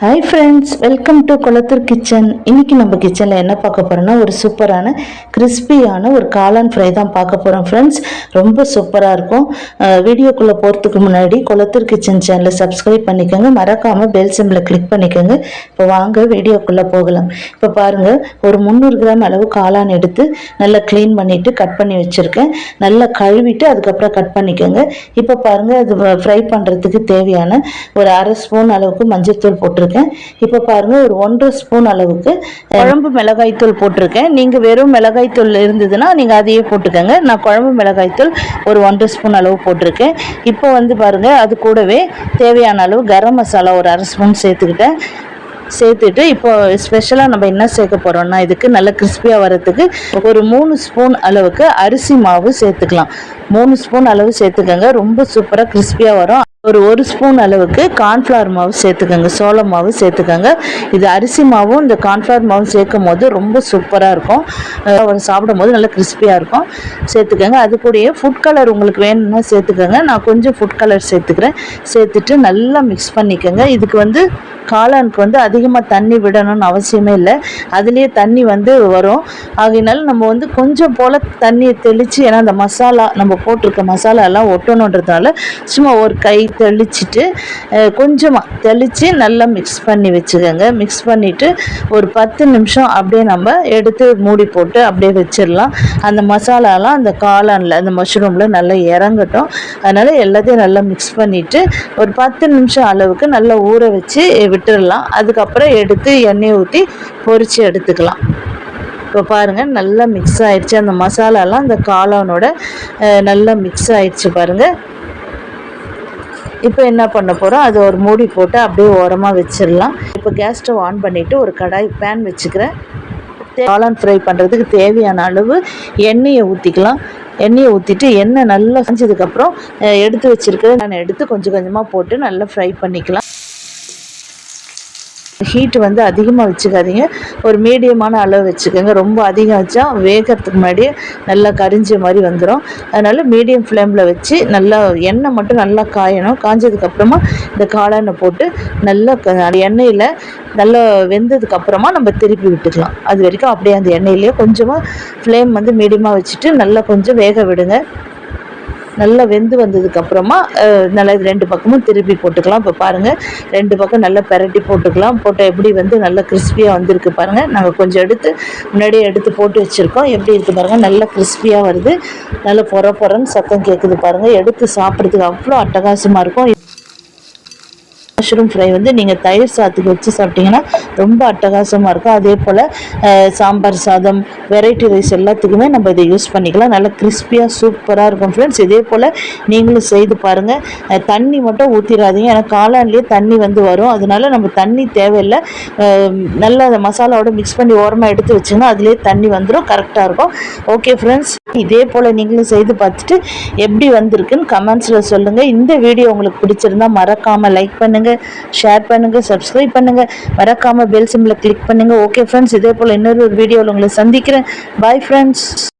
Hi friends welcome to Kulathur kitchen இன்றைக்கி நம்ம கிச்சனில் என்ன பார்க்க போகிறோன்னா ஒரு சூப்பரான கிறிஸ்பியான ஒரு காளான் ஃப்ரை தான் பார்க்க போகிறோம் ஃப்ரெண்ட்ஸ் ரொம்ப சூப்பராக இருக்கும். வீடியோக்குள்ளே போகிறதுக்கு முன்னாடி குளத்தூர் கிச்சன் சேனலை சப்ஸ்கிரைப் பண்ணிக்கோங்க. மறக்காமல் பெல் சிம்பில் கிளிக் பண்ணிக்கோங்க. இப்போ வாங்க வீடியோக்குள்ளே போகலாம். இப்போ பாருங்கள் ஒரு முந்நூறு கிராம் அளவு காளான் எடுத்து நல்லா க்ளீன் பண்ணிவிட்டு கட் பண்ணி வச்சுருக்கேன். நல்லா கழுவிட்டு அதுக்கப்புறம் கட் பண்ணிக்கோங்க. இப்போ பாருங்கள் அது ஃப்ரை பண்ணுறதுக்கு தேவையான ஒரு அரை ஸ்பூன் அளவுக்கு மஞ்சள் தூள் போட்டிருக்கேன். இப்போ பாருங்கள் ஒரு ஒன்றரை ஸ்பூன் அளவுக்கு குழம்பு மிளகாய்த்தூள் போட்டிருக்கேன். நீங்கள் வெறும் மிளகாய்த்தூள் இருந்ததுன்னா நீங்கள் அதையே போட்டுக்கோங்க. நான் குழம்பு மிளகாய்த்தூள் ஒரு ஒன்றரை ஸ்பூன் அளவு போட்டிருக்கேன். இப்போ வந்து பாருங்கள் அது கூடவே தேவையான அளவு கரம் மசாலா ஒரு அரை ஸ்பூன் சேர்த்துக்கிட்டேன். சேர்த்துட்டு இப்போ ஸ்பெஷலாக நம்ம என்ன சேர்க்க போகிறோம்னா இதுக்கு நல்ல கிறிஸ்பியாக வரத்துக்கு ஒரு மூணு ஸ்பூன் அளவுக்கு அரிசி மாவு சேர்த்துக்கலாம். மூணு ஸ்பூன் அளவு சேர்த்துக்கோங்க. ரொம்ப சூப்பராக கிறிஸ்பியாக வரும். ஒரு ஒரு ஸ்பூன் அளவுக்கு கார்ன்ஃப்ளவர் மாவு சேர்த்துக்கோங்க சோள மாவு சேர்த்துக்கோங்க. இது அரிசி மாவும் இந்த கார்ன்ஃப்ளவர் மாவும் சேர்க்கும் போது ரொம்ப சூப்பராக இருக்கும். அவர் சாப்பிடும் போது நல்லா கிறிஸ்பியாக இருக்கும். சேர்த்துக்கோங்க. அது கூடயே ஃபுட் கலர் உங்களுக்கு வேணும்னா சேர்த்துக்கோங்க. நான் கொஞ்சம் ஃபுட் கலர் சேர்த்துக்கிறேன். சேர்த்துட்டு நல்லா மிக்ஸ் பண்ணிக்கோங்க. இதுக்கு வந்து காளானுக்கு வந்து அதிகமாக தண்ணி விடணும்னு அவசியமே இல்லை. அதுலேயே தண்ணி வந்து வரும். ஆகையினால நம்ம வந்து கொஞ்சம் போல் தண்ணியை தெளித்து ஏன்னா அந்த மசாலா நம்ம போட்டிருக்க மசாலா எல்லாம் ஒட்டணுன்றதுனால சும்மா ஒரு கை தெளிச்சிட்டு கொஞ்சமாக தெளித்து நல்லா மிக்ஸ் பண்ணி வச்சுக்கோங்க. மிக்ஸ் பண்ணிவிட்டு ஒரு பத்து நிமிஷம் அப்படியே நம்ம எடுத்து மூடி போட்டு அப்படியே வச்சிடலாம். அந்த மசாலாலாம் அந்த காளானில் அந்த மஷ்ரூமில் நல்லா இறங்கட்டும். அதனால் எல்லாத்தையும் நல்லா மிக்ஸ் பண்ணிவிட்டு ஒரு பத்து நிமிஷம் அளவுக்கு நல்லா ஊற வச்சு விட்டுடலாம் அதுக்கப்புறம் எடுத்து எண்ணெயை ஊற்றி பொரித்து எடுத்துக்கலாம். இப்போ பாருங்கள் நல்லா மிக்ஸ் ஆயிடுச்சு. அந்த மசாலாலாம் அந்த காளானோட நல்லா மிக்ஸ் ஆயிடுச்சு பாருங்கள் இப்போ என்ன பண்ண போகிறோம் அது ஒரு மூடி போட்டு அப்படியே ஓரமாக வச்சிடலாம். இப்போ கேஸ் ஸ்டவ் ஆன் பண்ணிவிட்டு ஒரு கடாய் பேன் வச்சுக்கிறேன். காளான் ஃப்ரை பண்ணுறதுக்கு தேவையான அளவு எண்ணெயை ஊற்றிக்கலாம் எண்ணெயை ஊற்றிட்டு எண்ணெய் நல்லா செஞ்சதுக்கப்புறம் எடுத்து வச்சுருக்க நான் எடுத்து கொஞ்சம் கொஞ்சமாக போட்டு நல்லா ஃப்ரை பண்ணிக்கலாம். ஹீட் வந்து அதிகமாக வச்சுக்காதீங்க. ஒரு மீடியமான அளவு வச்சுக்கோங்க. ரொம்ப அதிகம் வச்சா வேகிறதுக்கு முன்னாடியே நல்லா கரிஞ்ச மாதிரி வந்துடும் அதனால் மீடியம் ஃப்ளேமில் வச்சு நல்லா எண்ணெய் மட்டும் நல்லா காயணும். காஞ்சதுக்கப்புறமா இந்த காளானை போட்டு நல்லா க- எண்ணெயில் நல்லா வெந்ததுக்கு அப்புறமா நம்ம திருப்பி விட்டுக்கலாம். அது வரைக்கும் அப்படியே அந்த எண்ணெயிலேயே கொஞ்சமாக ஃப்ளேம் வந்து மீடியமாக வச்சுட்டு நல்லா கொஞ்சம் வேக விடுங்க. நல்லா வெந்து வந்ததுக்கு அப்புறமா நல்லா இது ரெண்டு பக்கமும் திருப்பி போட்டுக்கலாம். இப்போ பாருங்கள் ரெண்டு பக்கம் நல்லா பெரட்டி போட்டுக்கலாம். போட்டால் எப்படி வந்து நல்லா கிறிஸ்பியாக வந்திருக்கு பாருங்கள் நாங்கள் கொஞ்சம் எடுத்து முன்னாடியே எடுத்து போட்டு வச்சுருக்கோம். எப்படி இருக்குது பாருங்கள் நல்லா கிறிஸ்பியாக வருது. நல்லா பொற பொறன்னு சத்தம் கேட்குது பாருங்கள் எடுத்து சாப்பிட்றதுக்கு அவ்வளோ அட்டகாசமாக இருக்கும். மஷ்ரூம் ஃப்ரை வந்து நீங்கள் தயிர் சாத்துக்கு வச்சு சாப்பிட்டீங்கன்னா ரொம்ப அட்டகாசமாக இருக்கும். அதே போல் சாம்பார் சாதம் வெரைட்டி ரைஸ் எல்லாத்துக்குமே நம்ம இதை யூஸ் பண்ணிக்கலாம். நல்லா கிறிஸ்பியாக சூப்பராக இருக்கும் ஃப்ரெண்ட்ஸ் இதே போல் நீங்களும் செய்து பாருங்கள் தண்ணி மட்டும் ஊற்றிடாதீங்க ஏன்னா காளான்லேயே தண்ணி வந்து வரும். அதனால நம்ம தண்ணி தேவையில்லை. நல்லா அதை மசாலாவோட மிக்ஸ் பண்ணி ஓரமாக எடுத்து வச்சிங்கன்னா அதுலேயே தண்ணி வந்துடும் கரெக்டாக இருக்கும். ஓகே ஃப்ரெண்ட்ஸ் இதே போல் நீங்களும் செய்து பார்த்துட்டு எப்படி வந்திருக்குன்னு கமெண்ட்ஸில் சொல்லுங்கள் இந்த வீடியோ உங்களுக்கு பிடிச்சிருந்தா மறக்காமல் லைக் பண்ணுங்கள் ஷேர் பண்ணுங்கள் சப்ஸ்கிரைப் பண்ணுங்கள் மறக்காமல் பெல் சிம்பில் கிளிக் பண்ணுங்கள் ஓகே ஃப்ரெண்ட்ஸ் இதே போல் இன்னொரு ஒரு வீடியோவில் உங்களை சந்திக்கிறேன். Bye friends